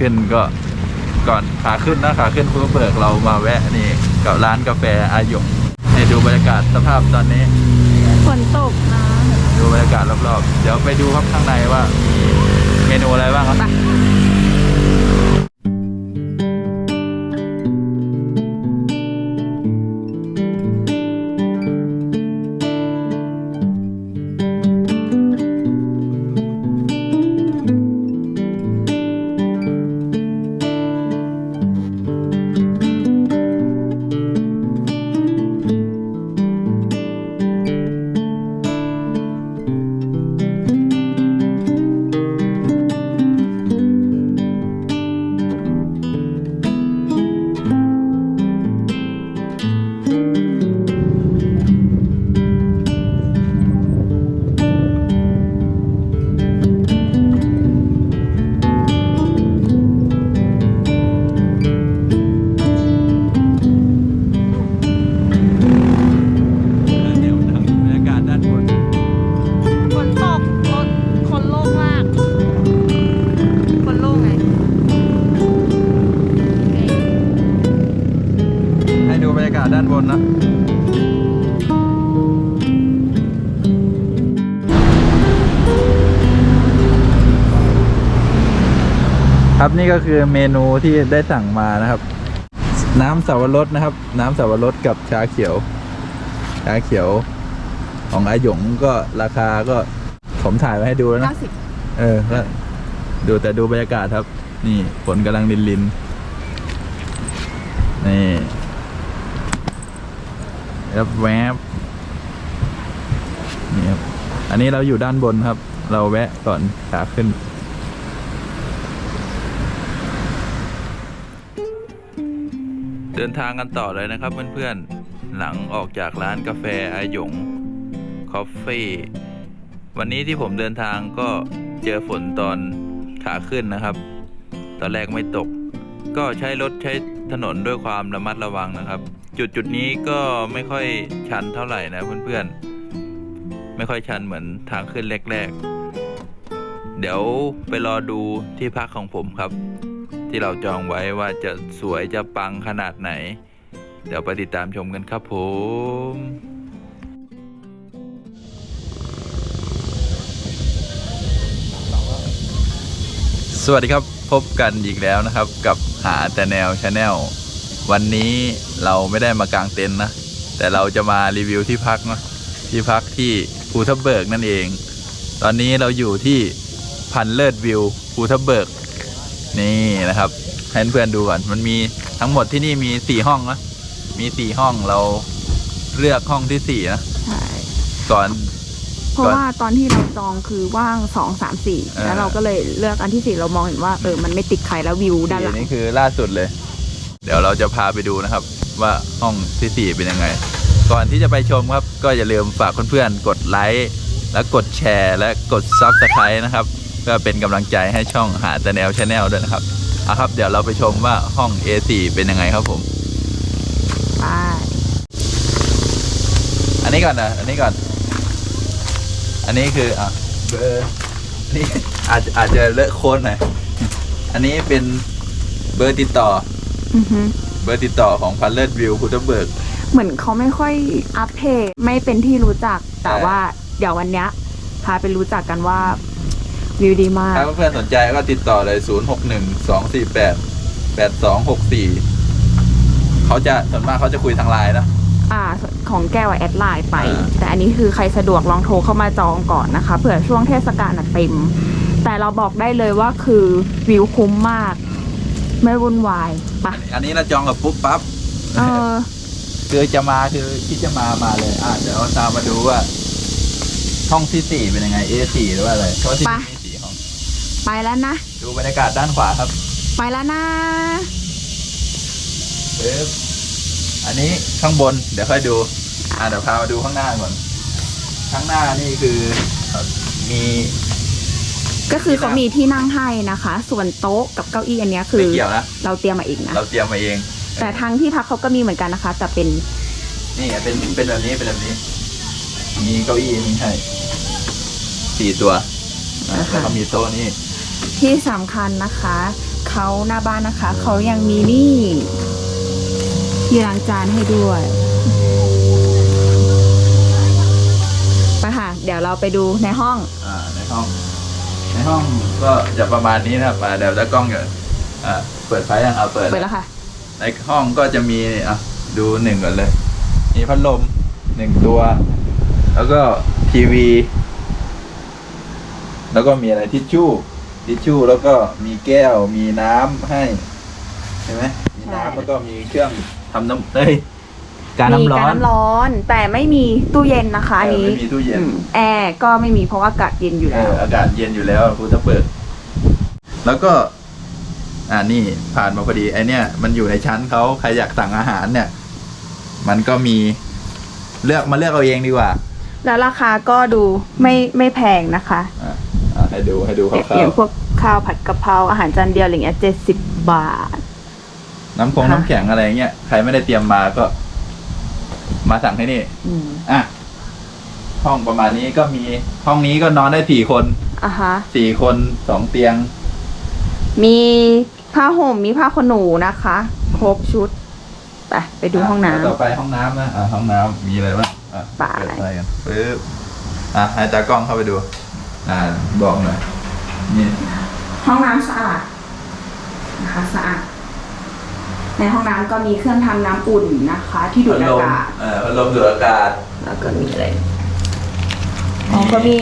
ขึ้นก็ก่อนขาขึ้นนะขาขึ้นภูเบิกเรามาแวะนี่กับร้านกาแฟอาหยงให้ดูบรรยากาศสภาพตอนนี้ ฝนตกนะดูบรรยากาศรอบๆ เดี๋ยวไปดูครับข้างในว่ามีเมนูอะไรบ้างครับ ครับนี่ก็คือเมนูที่ได้สั่งมานะครับ น้ำสับปะรดนะครับ น้ำสับปะรดกับชาเขียว ชาเขียว ของอาหยงก็ราคาก็ผมถ่ายไว้ให้ดูแล้วนะ90เออก็ดูแต่ดูบรรยากาศครับ นี่ฝนกำลังลินลินนี่แวบแวบนี่ครับอันนี้เราอยู่ด้านบนครับ เราแวะก่อนขาขึ้น ดินทางกันต่อเลยนะครับเพื่อนๆ หลังออกจากร้านกาแฟอาหยงคอฟฟี่วันนี้ที่ผมเดินทางก็เจอฝนตอนขาขึ้นนะครับ ตอนแรกไม่ตก ก็ใช้รถใช้ถนนด้วยความระมัดระวังนะครับ จุดจุดนี้ก็ไม่ค่อยชันเท่าไหร่นะเพื่อนๆ ไม่ค่อยชันเหมือนทางขึ้นแรกๆ เดี๋ยวไปรอดูที่พักของผมครับ ที่เราจองไว้ว่าจะสวยจะปังขนาดไหน เดี๋ยวไปติดตามชมกันครับผมสวัสดีครับพบกันอีกแล้วนะครับกับหาแต่แนวชาแนลวันนี้เราไม่ได้มากางเต็นท์นะ แต่เราจะมารีวิวที่พักนะที่พักที่ภูทับเบิกนั่นเอง ตอนนี้เราอยู่ที่พันเลิศวิวภูทับเบิก นี่นะครับให้เพื่อนๆดูก่อนมันมีทั้งหมดที่นี่มีสี่ห้องนะมีสี่ห้องเราเลือกห้องที่สี่นะใช่ก่อน เพราะว่าตอนที่เราจองคือว่างสองสามสี่เออ แล้วเราก็เลยเลือกอันที่สี่เรามองเห็นว่าเออมันไม่ติดใครแล้ววิวด้านหลัง นี่คือล่าสุดเลย เดี๋ยวเราจะพาไปดูนะครับ ว่าห้องที่สี่เป็นยังไง ก่อนที่จะไปชมครับ ก็อย่าลืมฝากเพื่อนๆกดไลค์และกดแชร์และกด Subscribe นะครับ เพื่อเป็นกำลังใจให้ช่องหาแต่แนวชาแนลด้วยนะครับเอาครับ เดี๋ยวเราไปชมว่าห้อง A4 เป็นยังไงครับผมไปอันนี้ก่อนนะอันนี้ก่อน อันนี้คืออะเบอร์นี่อาจอาจจะเลอะโค้ดหน่อยอันนี้เป็นเบอร์ติดต่ออือฮึเบอร์ติดต่อของพันเลิศวิวพุทธเบิกเหมือนเขาไม่ค่อยอัพเพจไม่เป็นที่รู้จักแต่ใช่ว่าเดี๋ยววันเนี้ยพาไปรู้จักกันว่า วิวดีมาก ถ้าเพื่อนๆสนใจก็ติดต่อเลย 0 6 1 2 4 8 8 2 6 4 เขาจะส่วนมากเขาจะคุยทางไลน์นะ อ่าของแก้วอะแอดไลน์ไป อ่า แต่อันนี้คือใครสะดวกลองโทรเข้ามาจองก่อนนะคะเผื่อช่วงเทศกาลน่ะเต็ม แต่เราบอกได้เลยว่าคือวิวคุ้มมาก ไม่วุ่นวายปะอันนี้เราจองกับปุ๊บปั๊บ เออ คือจะมาคือที่จะมามาเลย อะเดี๋ยวตามมาดูว่า ห้องที่สี่เป็นยังไง A4 หรือว่าอะไรเพราะที่นี่มีสี่ห้อง ไปแล้วนะ ดูบรรยากาศด้านขวาครับ ไปแล้วนะปึ๊บอันนี้ข้างบนเดี๋ยวค่อยดู อะเดี๋ยวพามาดูข้างหน้าก่อน ข้างหน้านี่คือมี ก็คือเขามีที่นั่งให้นะคะ ส่วนโต๊ะกับเก้าอี้อันเนี้ยคือไม่เกี่ยวนะ เราเตรียมมาเองนะเราเตรียมมาเอง แต่ทางที่พักเขาก็มีเหมือนกันนะคะ แต่เป็น นี่เป็นเป็นแบบนี้เป็นแบบนี้ มีเก้าอี้มีให้สี่ตัวนะแล้วก็มีโต๊ะนี่ ที่สำคัญนะคะเขาหน้าบ้านนะคะเขายังมีนี่ที่ล้างจานให้ด้วยไปค่ะ เดี๋ยวเราไปดูในห้อง อ่าในห้อง ในห้องก็จะประมาณนี้นะครับอ่าเดี๋ยวจะกล้องอยู่อ่าเปิดไฟยังเอาเปิด เปิดแล้วค่ะ ในห้องก็จะมีอะดูหนึ่งก่อนเลย มีพัดลมหนึ่งตัว แล้วก็ทีวี แล้วก็มีอะไรทิชชู่ ทิชชู่แล้วก็มีแก้วมีน้ำให้เห็นไหมมีใช่น้ำแล้วก็มีเครื่องทำน้ำเอ้ยการมีน้ำร้อการนน้ำร้อนแต่ไม่มีตู้เย็นนะคะอันนี้เออไม่มีตู้เย็น อืมแอร์ก็ไม่มีเพราะว่าอากาศเย็นอยู่เอแล้ว ออากาศเย็นอยู่แล้วภูทับเบิกแล้วก็ อ่านี่ผ่านมาพอดีไอเนี้ยมันอยู่ในชั้นเขาใครอยากสั่งอาหารเนี่ย มันก็มีเลือกมาเลือกเอาเองดีกว่า แล้วราคาก็ดูไม่ไม่แพงนะคะ อะอะ ให้ดูให้ดูคอร่าย่าวงพวกข้าวผัดกะเพราอาหารจานเดียวอะไรเงี้ยเจ็ดสิบบาท ๆน้ำคงค่ะ น้ำแข็งอะไรเงี้ยใครไม่ได้เตรียมมาก็ มาสั่งที่นี่ อืมอะ ห้องประมาณนี้ก็มีห้องนี้ก็นอนได้สี่คนอะฮะ สี่คนสองเตียง มีผ้าห่มมีผ้าขนหนูนะคะ ครบชุด ไปไปดูห้องน้ำะต่อไปห้องน้ำนะอะห้องน้ำมีอะไรบ้างอะไปเปิดอะไรกันปึ๊บอะให้ตากล้องเข้าไปดู อ่าบอกหน่อยนี่ห้องน้ำสะอาดนะคะสะอาด ในห้องน้ำก็มีเครื่องทำน้ำอุ่นนะคะ ที่ดูพัดดอาลมกาศ เอ่อพัดลมดูดอากาศ แล้วก็มีอะไรอ๋อก็มี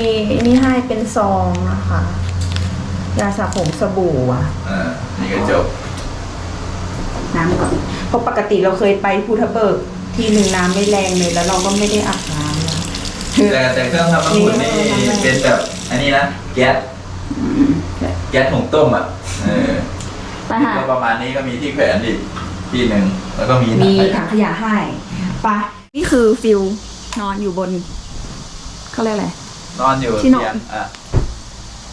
นี่ให้เป็นซองนะคะยาสระผมสบู่อะเอ่านี่กระจกน้ำก่อนเพราะปกติเราเคยไปภูทับเบิกที่หนึ่งน้ำไม่แรงเลยแล้วเราก็ไม่ได้อาบน้ำแล้วแต่แต่เครื่องทำน้ำอุ่นนี่นี่เป็นแบบ อันนี้นะ แก๊สแก๊สถุงต้มอะ เออไปค่ะก็ประมาณนี้ก็มีที่แขวนอีกที่หนึ่ง แล้วก็มีมีถัถังงขขยะยะให้ไปะนี่คือฟิลนอนอยู่บนเขาเรียกอะไร นอนอยู่ที่นอน เตียงอะ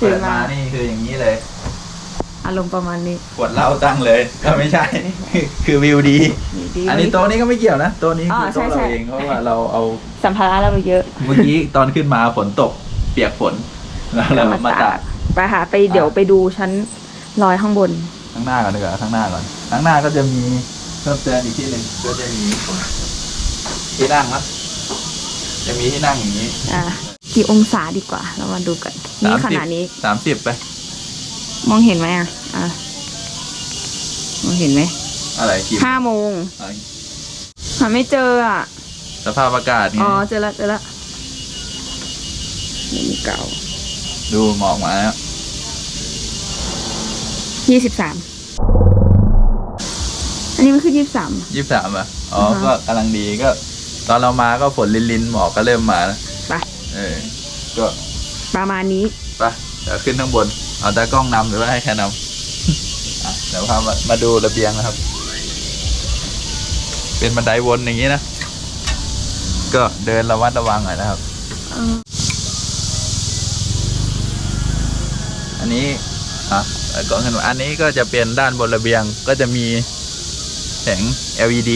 ตื่เปินดมามานี่คืออย่างนี้เลย อารมณ์ประมาณนี้ขวดเหล้าตั้งเลย ก็ไม่ใช่ คือวิวดี ดีอันนี้โต๊ะนี้ก็ไม่เกี่ยวนะ โต๊ะนี้อ๋อคือโต๊ะใช่เราใช่ เอง เพราะว่าเราเอา สัมภาระเราเยอะ เมื่อกี้ตอนขึ้นมาฝนตกเปียกฝน แล้วเรามาตากไปหาไปเดี๋ยวไปดูชั้นลอยข้างบน ข้างหน้าก่อนดีกว่าข้างหน้าก่อนข้างหน้าก็จะมีเพิ่มเติมอีกที่หนึ่งก็จะมีที่นั่งนะจะมีที่นั่งอย่างนี้ อ่ากี่องศาดีกว่า เรามาดูกันนี่ขนาดนี้สามสิบไป มองเห็นไหมอะอะมองเห็นไหมอะไรกี่ห้าโมงอะหาไม่เจออะ สภาพอากาศไงอ๋อเจอละเจอละนี่มีเก่า ดูหมอกมาแล้วยี่สิบสามอันนี้มันคือยี่สิบสาม ยี่สิบสามอะอ๋ออ่าฮะ ก็กำลังดีก็ ตอนเรามาก็ฝนลินๆหมอกก็เริ่มมาแล้วไปเออ ก็ประมาณนี้ ไปเดี๋ยวขึ้นข้างบน เอาตากล้องนำหรือว่าให้แค่นำอะเดี๋ยวพามามาดูระเบียงนะครับ เป็นบันไดวนอย่างนี้นะ ก็เดินระวัดระวังหน่อยนะครับอั นนี้อะเอาก่อนขึ้นมาอันนี้ก็จะเป็นด้านบนระเบียงก็จะมีแสง LED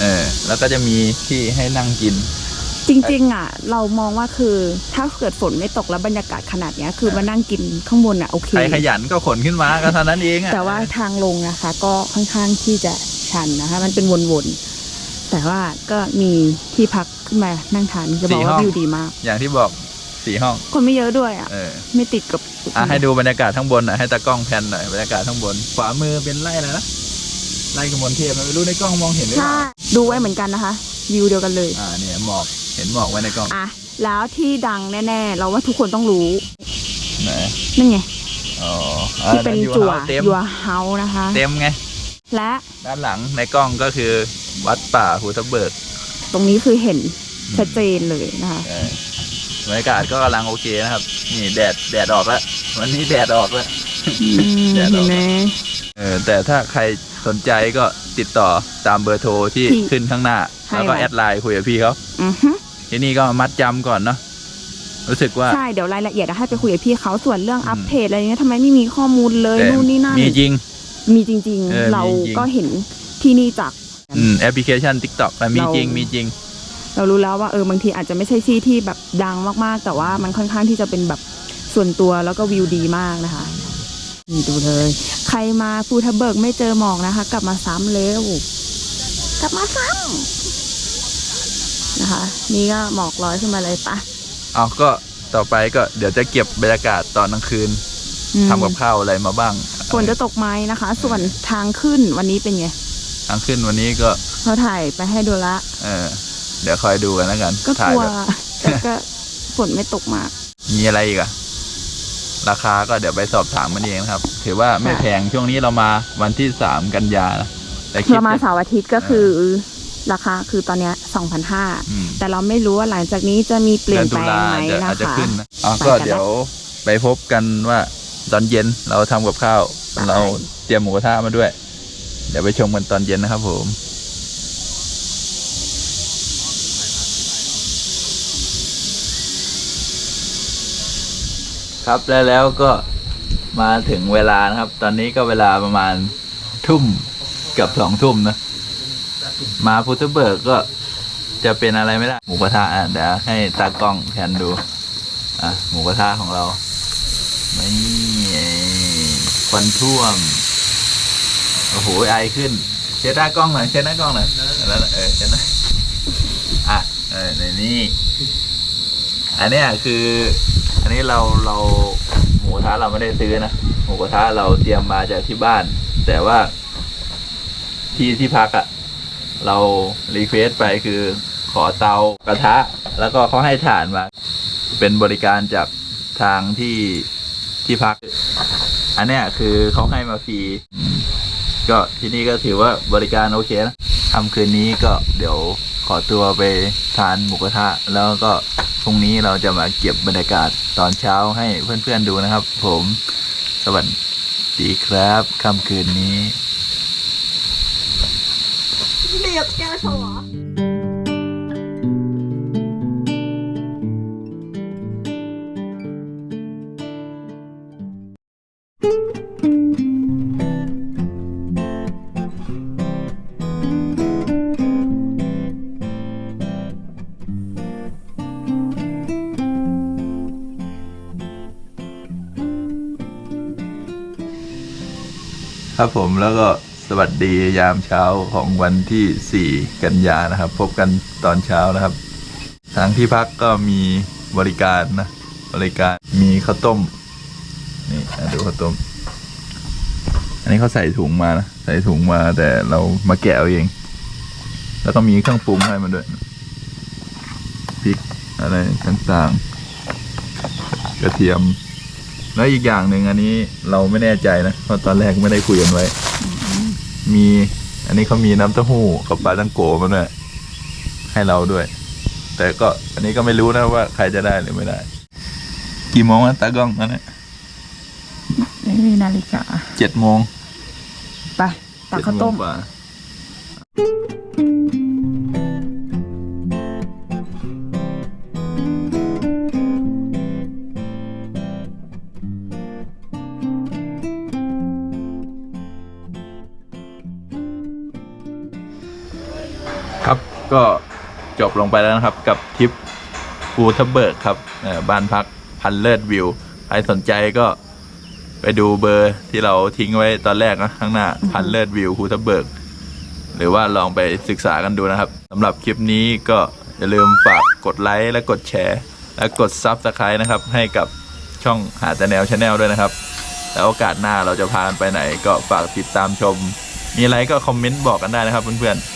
เออแล้วก็จะมีที่ให้นั่งกิน จริงๆอะ เรามองว่าคือถ้าเกิดฝนไม่ตกแล้วบรรยากาศขนาดเนี้ย คือมานั่งกินข้างบนอะโอเค ใครขยันก็ขนขึ้นมาก็เท่านั้นเองอะแต่ว่าทางลงนะคะ ก็ค่อนข้างที่จะชันนะคะ มันเป็นวนๆแต่ว่าก็มีที่พักขึ้นมานั่งทานจะบอกว่าวิวดีมาก อย่างที่บอก สี่ห้อง คนไม่เยอะด้วยอะ เออไม่ติดกับอะให้ดูบรรยากาศข้างบนหน่อยให้ตากล้องแพนหน่อยบรรยากาศข้างบน ขวามือเป็นไร่อะไรนะไร่กมลเทพไม่รู้ในกล้องมองเห็นหรือเปใช่ล่าดูไว้เหมือนกันนะคะ วิวเดียวกันเลย อ่าเนี่ยหมอกเห็นหมอกไว้ในกล้องอะ แล้วที่ดังแน่ๆ เราว่าทุกคนต้องรู้ ไหนนั่นไง อ๋อที่เป็นจั่วเต็มยัวเฮานะคะ เต็มไง และด้านหลังในกล้องก็คือวัดป่าภูทับเบิกตรงนี้คือเห็นชัดเจนเลยนะคะ เออ บรรยากาศก็กำลังโอเคนะครับ นี่แดดแดดออกแล้ววันนี้แดดออกแล้ว อืมแดดอเห็อกนไหม เออแต่ถ้าใครสนใจก็ติดต่อตามเบอร์โทรที่ที่ขึ้นข้างหน้า ให้แล้วก็ไว้ แอดไลน์คุยกับพี่เขาอือฮึที่นี่ก็มัดจำก่อนเนาะรู้สึกว่า ใช่เดี๋ยวรายละเอียดอะให้ไปคุยกับพี่เขาส่วนเรื่องอืม อัปเดตอะไรเงี้ยทำไมไม่มีข้อมูลเลยแต่นู่นนี่นั่นมีจริง มีจริง เออๆเรามีจริงก็เห็นที่นี่จาก อืมแอปพลิเคชัน TikTok มันมีเรา จริงมีจริง เรารู้แล้วว่าเออบางทีอาจจะไม่ใช่ที่ที่แบบดังมากๆ แต่ว่ามันค่อนข้างที่จะเป็นแบบส่วนตัวแล้วก็วิวดีมากนะคะนี่ดูเลย ใครรมาภูทับเบิกไม่เจอหมอกนะคะ กลับมาซ้ำเร็วกลับมาซ้ำนะคะ นี่ก็หมอกลอยขึ้นมาเลยปะเอาก็ต่อไปก็เดี๋ยวจะเก็บบรรยากาศตอนกลางคืนอืมทำกับข้าวอะไรมาบ้างฝนจะตกไหมนะคะ ส่วนทางขึ้นวันนี้เป็นไง ทางขึ้นวันนี้ก็เราถ่ายไปให้ดูละ เออ เดี๋ยวคอยดูกันแล้วกันก็กถ่ายลัวแบบแต่ก็ฝนไม่ตกมาก มีอะไรอีกอะราคาก็เดี๋ยวไปสอบถามกันเองนะครับ ถือว่าไม่แพงช่วงนี้เรามาวันที่สามกันยานะแต่คิด เรามาจะเสาร์อาทิตย์ก็คือ ราคาคือตอนเนี้ย2,500อืมแต่เราไม่รู้ว่าหลังจากนี้จะมีเปลี่ยนดือแปลงไหมเดือนตุลานะอาจจะคะ ขึ้นนะอ๋อไปก็กันนะเดี๋ยวไปพบกันว่าตอนเย็นเราทำกับข้าว ไป เราเตรียมหมูกระทะมาด้วย เดี๋ยวไปชมกันตอนเย็นนะครับผม ครับแล้วแล้วก็มาถึงเวลานะครับ ตอนนี้ก็เวลาประมาณทุ่มเกับสองทุ่มนะ มาพุทธเบิกก็จะเป็นอะไรไม่ได้หมูกระทะอะเดี๋ยวให้ตากล้องแทนดู อะ หมูกระทะของเราไม่ควันท่วม โอ้โหไอขึ้น เช็ดหน้ากล้องหน่อยเช็ดหน้ากล้องหน่อยแล้วเออเช็ดหน่อยอะเออในนี่ อันเนี้ยคือ อันนี้เราเราหมูกระทะเราไม่ได้ซื้อนะหมูกระทะเราเตรียมมาจากที่บ้าน แต่ว่าที่ที่พักอะเรารีเควสไปคือขอเตากระทะ แล้วก็เขาให้ถ่านมา เป็นบริการจากทางที่ที่พัก อันเนี้ยคือเขาให้มาฟรีก็ที่นี่ก็ถือว่าบริการโอเคนะทำคืนนี้ก็เดี๋ยว ขอตัวไปทานหมูกระทะ แล้วก็พรุ่งนี้เราจะมาเก็บบรรยากาศตอนเช้าให้เพื่อนๆดูนะครับ ผมสวัสดีครับค่ำคืนนี้เบียร์แก้วสอง ครับผมแล้วก็สวัสดียามเช้าของวันที่ 4 กันยานะครับ พบกันตอนเช้านะครับ ทางที่พักก็มีบริการนะ บริการมีข้าวต้ม นี่ดูข้าวต้ม อันนี้เขาใส่ถุงมานะ ใส่ถุงมาแต่เรามาแกะเอาเอง แล้วก็มีเครื่องปรุงให้มาด้วยพริกอะไรต่างๆ กระเทียม แล้วอีกอย่างหนึ่งอันนี้เราไม่แน่ใจนะเพราะตอนแรกไม่ได้คุยกันไว้ มีอันนี้เขามีน้ำเต้าหู้กับปลาตังโกมาด้วยให้เราด้วย แต่ก็อันนี้ก็ไม่รู้นะว่าใครจะได้หรือไม่ได้ กี่โมงนะตากล้องนั่นนะไม่มีนาฬิกาเจ็ดโมงไปตักข้าวต้ม เจ็ดโงกว่า ลงไปแล้วนะครับ กับทริปภูทับเบิกครับเอ่อบ้านพักพันเลิศวิว ใครสนใจก็ไปดูเบอร์ที่เราทิ้งไว้ตอนแรกนะข้างหน้าพันเลิศวิวภูทับเบิกหรือว่าลองไปศึกษากันดูนะครับสำหรับคลิปนี้ก็อย่าลืมฝากกดไลค์และกดแชร์ และกดซับสไครต์นะครับ ให้กับช่องหาแต่แนวชาแนลด้วยนะครับ แล้วโอกาสหน้าเราจะพากันไปไหน ก็ฝากติดตามชม มีอะไรก็คอมเมนต์บอกกันได้นะครับเพื่อนๆ